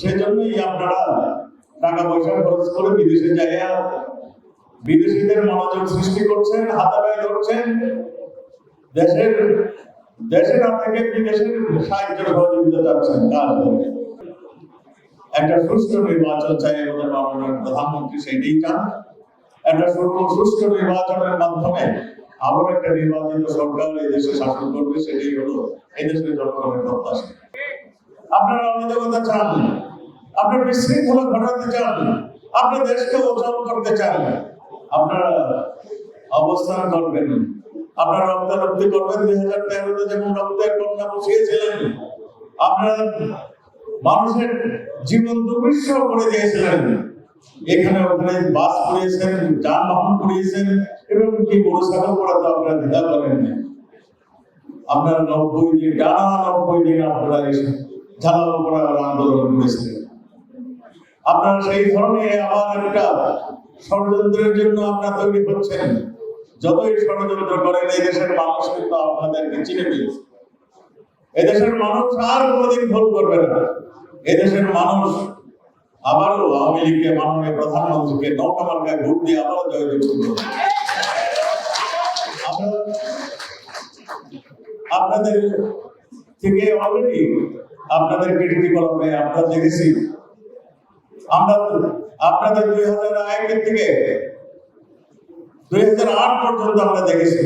সেজন্যই আপনারা টাকা পয়সা খরচ করে বিদেশে যাইয়া বিদেশিদের মনোযোগ সৃষ্টি করছেন, হাতে ব্যয় ধরছেন। দেশের দেশে না থেকে বিদেশের সাহায্য সহযোগিতা চাচ্ছেন কাজ একটা সুষ্ঠু নির্বাচন চাই আমাদের মাননীয় প্রধানমন্ত্রী সেটাই চান। একটা সুষ্ঠু নির্বাচনের মাধ্যমে আবার একটা নির্বাচিত সরকার এই দেশে শাসন করবে, সেটাই হলো এই দেশের জনগণের প্রত্যাশা। আপনারা অরাজকতা চান আপনারা বিশৃঙ্খলা ঘটাতে চান আপনার দেশকে অচল করতে চান, আপনারা অবস্থান করবেন। আপনারা রক্তারক্তি করবেন, দুই হাজার তেরোতে যেমন রক্তের বন্যা বসিয়েছিলেন, আপনারা মানুষের জীবন দুর্বিষহ করে দিয়েছিলেন। এখানে ওখানে বাস করিয়েছেন, যানবাহন করিয়েছেন, এবং কি গরু, ছাগল করা তো আপনারা দ্বিধা করেন আপনার নব্বই দিন, টানা নব্বই দিন আপনারা এসে ঝালাও করার আন্দোলন করেছিলেন আপনারা সেই ধরনের আবার একটা ষড়যন্ত্রের জন্য আপনারা তৈরি হচ্ছেন। যতই ষড়যন্ত্র করেন, এই দেশের মানুষ কিন্তু আপনাদেরকে চিনে ফেলেছে। এদেশের মানুষ আর কোনোদিন ভুল করবে না। এদেশের মানুষ আবারও আওয়ামী লীগকে, মাননীয় প্রধানমন্ত্রীকে নৌকা মার্কায় ভোট দিয়ে আবারও জয়যুক্ত করবে। আপনাদের থেকে অলরেডি আপনাদের কীর্তি কলমে আমরা দেখেছি আমরা আপনাদের দুই হাজার একের থেকে দুই হাজার আট পর্যন্ত আমরা দেখেছি।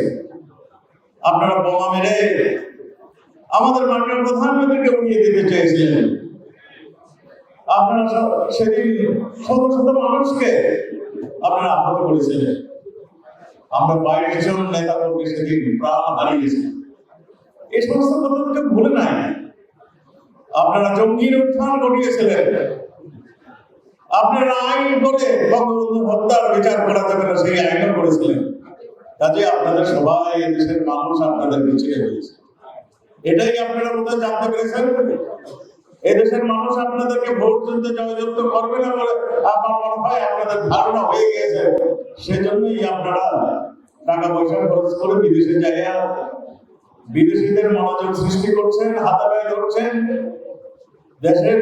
আপনারা বোমা মেরে আমাদের মাননীয় প্রধানমন্ত্রীকে উড়িয়ে দিতে চেয়েছিলেন। আপনারা সেদিন শত শত মানুষকে আপনারা আহত করেছিলেন। আমরা বাইশ জন নেতা কর্মী সেদিন প্রাণ হারিয়েছি। এই সমস্ত কথাকে ভুলে নাই। আপনারা জঙ্গির উত্থান ঘটিয়েছিলেন। আপনারা আইন করে বঙ্গবন্ধু হত্যার বিচার করা যাবে না, সেই আইনও করেছিলেন। কাজে আপনাদের সবাই, দেশের মানুষ আপনাদের পিছিয়ে হয়েছে এটাই আপনারা বোধহয় জানতে পেরেছেন? এদেশের মানুষ আপনাদেরকে ভোট দিতে জয়যুক্ত করবে না বলে আমার মনে হয় আপনাদের ধারণা হয়ে গেছে সেজন্যই আপনারা টাকা পয়সা খরচ করে বিদেশে যাইয়া বিদেশিদের মনোযোগ সৃষ্টি করছেন, হাতে ব্যয় ধরছেন। দেশের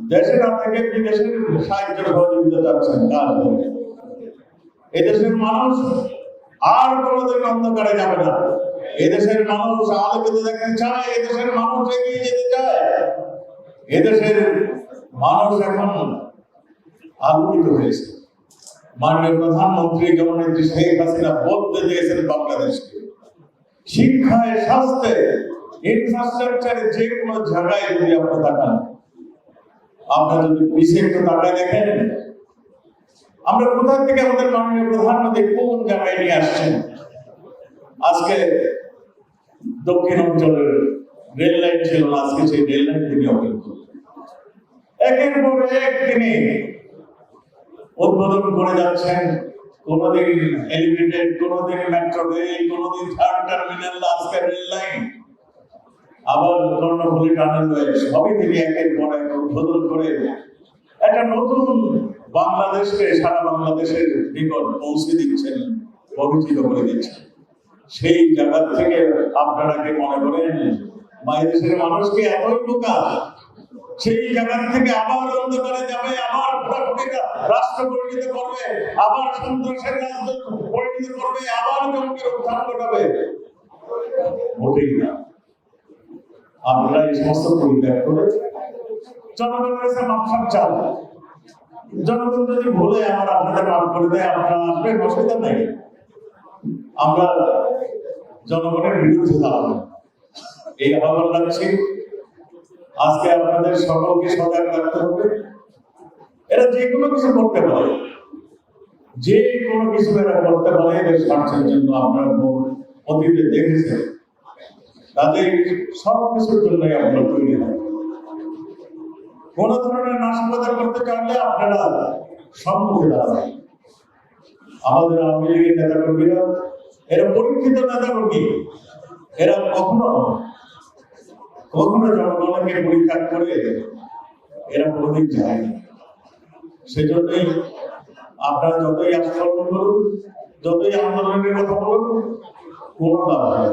দেশে না থেকে বিদেশের সাহায্য সহযোগিতা চাচ্ছেন কাজ করে এদেশের মানুষ আর কোনোদিন অন্ধকারে যাবে না। এদেশের মানুষ আলোকিত দেখতে চায় এদেশের মানুষ এগিয়ে যেতে চায়। এদেশের মানুষ এখন আলোকিত হয়েছে। মাননীয় প্রধানমন্ত্রী জননেত্রী শেখ হাসিনা বলতে দিয়েছেন বাংলাদেশকে, শিক্ষায় স্বাস্থ্যে ইনফ্রাস্ট্রাকচারে যে কোনো জায়গায় যদি আপনি তাকান আপনার যদি পিছিয়ে একটু তাকায় দেখেন, আমরা কোথা থেকে আমাদের মাননীয় প্রধানমন্ত্রী কোন জায়গায় নিয়ে আসছেন? আজকে দক্ষিণ অঞ্চলের রেল লাইন ছিল আজকে সেই রেল লাইন তিনি ওপেন করলেন। একের পর এক তিনি উদ্বোধন করে যাচ্ছেন, কোনদিন এলিভেটেড, কোনদিন মেট্রো রেল, কোনদিন থার্ড টার্মিনাল আজকে রেল লাইন। আবার কর্ণফুলী টানেল সবই তিনি একের পর এক উদ্বোধন করে একটা নতুন বাংলাদেশকে, সারা বাংলাদেশের নিকট পৌঁছে দিচ্ছেন পরিচিত করে দিচ্ছেন। সেই জায়গা থেকে আপনারা কি মনে করেন মায়ের দেশের মানুষকে এতই বোকা? সেই জায়গা থেকে আবার অন্ধকারে যাবে, আবার ভোটাভুটিটা রাষ্ট্র পরিণত করবে, আবার সন্ত্রাসের রাষ্ট্র পরিণত করবে, আবার জঙ্গির উত্থান ঘটাবে। মোটেই না। আপনারা এই সমস্ত পরিত্যাগ করে জনগণের কাছে মাপসাপ চান জনগণ যদি ভুলে আমার আপনাদের মাফ করে দেয়, আপনারা আসবেন অসুবিধা নেই আমরা জনগণের বিরুদ্ধে দাঁড়াবো। এই আহ্বান রাখছি আজকে আপনাদের সকলকে সজাগ রাখতে হবে। এরা যে কোনো কিছু করতে পারে। যে কোনো কিছু এরা করতে পারে, এদের স্বার্থের জন্য আপনারা অতীতে দেখেছেন। তাদের সব কিছুর জন্যই আপনারা তৈরি হয় কোন ধরনের নাশকতা করতে চাইলে আপনারা সম্মুখে দাঁড়াবেন আমাদের আওয়ামী লীগের নেতা কর্মীরা এরা পরীক্ষিত নেতা কর্মী এরা কখনো কখনো জনগণকে পরীক্ষা করে এরা কোনোদিন যায় সেজন্যই আপনারা যতই আন্দোলন করুন, যতই আন্দোলনের কথা বলুন, কোনো লাভ হয়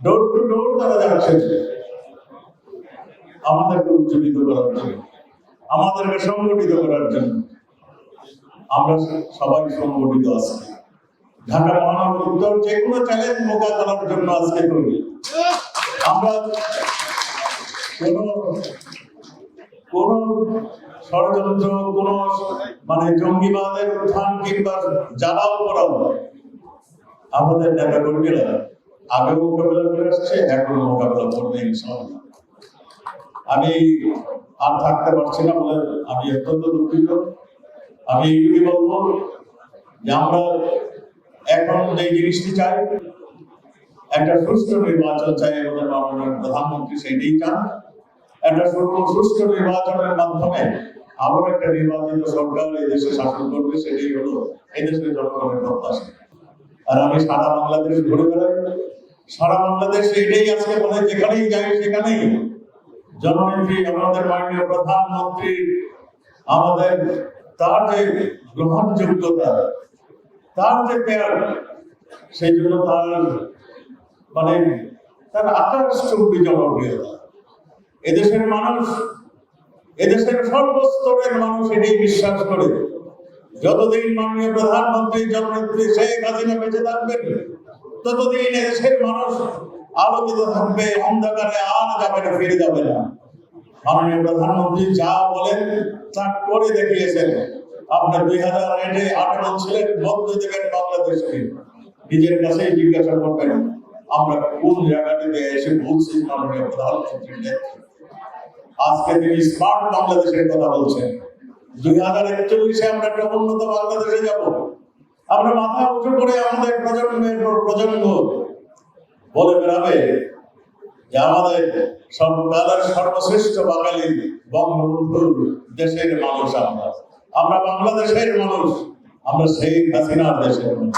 ডোর টু ডোর তারা যাচ্ছেন আমাদেরকে উজ্জীবিত করার জন্য, আমাদেরকে সংগঠিত করার জন্য। আমরা সবাই সংগঠিত আছি। ঢাকা মহানগর উত্তর যে কোনো চ্যালেঞ্জ মোকাবেলার জন্য আজকে আমরা কোন ষড়যন্ত্র, কোন মানে জঙ্গিবাদের উত্থান কিংবা জ্বালাও করাও আমাদের নেতা কর্মীরা আগেও মোকাবেলা করে আসছে এখনও মোকাবেলা করবে ইনশাআল্লাহ। আমি আর থাকতে পারছি না বলে আমি অত্যন্ত দুঃখিত। আমি এইটুকুই বলব যে আমরা এখন যে জিনিসটি চাই, একটা সুষ্ঠু নির্বাচন চাই আমাদের মাননীয় প্রধানমন্ত্রী সেটাই চান। একটা সু- সুষ্ঠু নির্বাচনের মাধ্যমে আবার একটা নির্বাচিত সরকার এই দেশে শাসন করবে, সেটাই হলো এই দেশের জনগণের প্রত্যাশা। আর আমি সারা বাংলাদেশ ঘুরে বেড়াই। সারা বাংলাদেশে এটাই আজকে বলে, যেখানেই যাই সেখানেই। জননেত্রী, আমাদের মাননীয় প্রধানমন্ত্রী, আমাদের তার যে গ্রহণযোগ্যতা, তার যে পেয়ার সেই জন্য তার মানে তার আকাশ চুম্বি জনপ্রিয়তা। এদেশের মানুষ, এদেশের সর্বস্তরের মানুষ এটাই বিশ্বাস করে। যতদিন মাননীয় প্রধানমন্ত্রী, জননেত্রী শেখ হাসিনা বেঁচে থাকবেন ততদিন এদেশের মানুষ আলোকিত থাকবে, অন্ধকারে আর যাবে না ফিরে যাবে না। মাননীয় প্রধানমন্ত্রী যা বলেন, তা করে দেখিয়েছেন। আপনার দুই হাজার আটে আঠারো ছিলেন বদলে দেবেন বাংলাদেশকে নিজের কাছেই জিজ্ঞাসা করবেন, আমরা কোন জায়গাটিতে এসে বলছি মাননীয় প্রধানমন্ত্রীর নেতৃত্বে? আজকে তিনি স্মার্ট বাংলাদেশের কথা বলছেন। দুই হাজার একচল্লিশে আমরা একটা উন্নত বাংলাদেশে যাব। আমরা মাথা উঁচু করে আমাদের প্রজন্মের পর প্রজন্ম বলে বেড়াবে যে আমাদের সর্বকালের সর্বশ্রেষ্ঠ বাঙালি বঙ্গবন্ধুর দেশের মানুষ আমরা। আমরা বাংলাদেশের মানুষ, আমরা সেই হাসিনার দেশের মানুষ।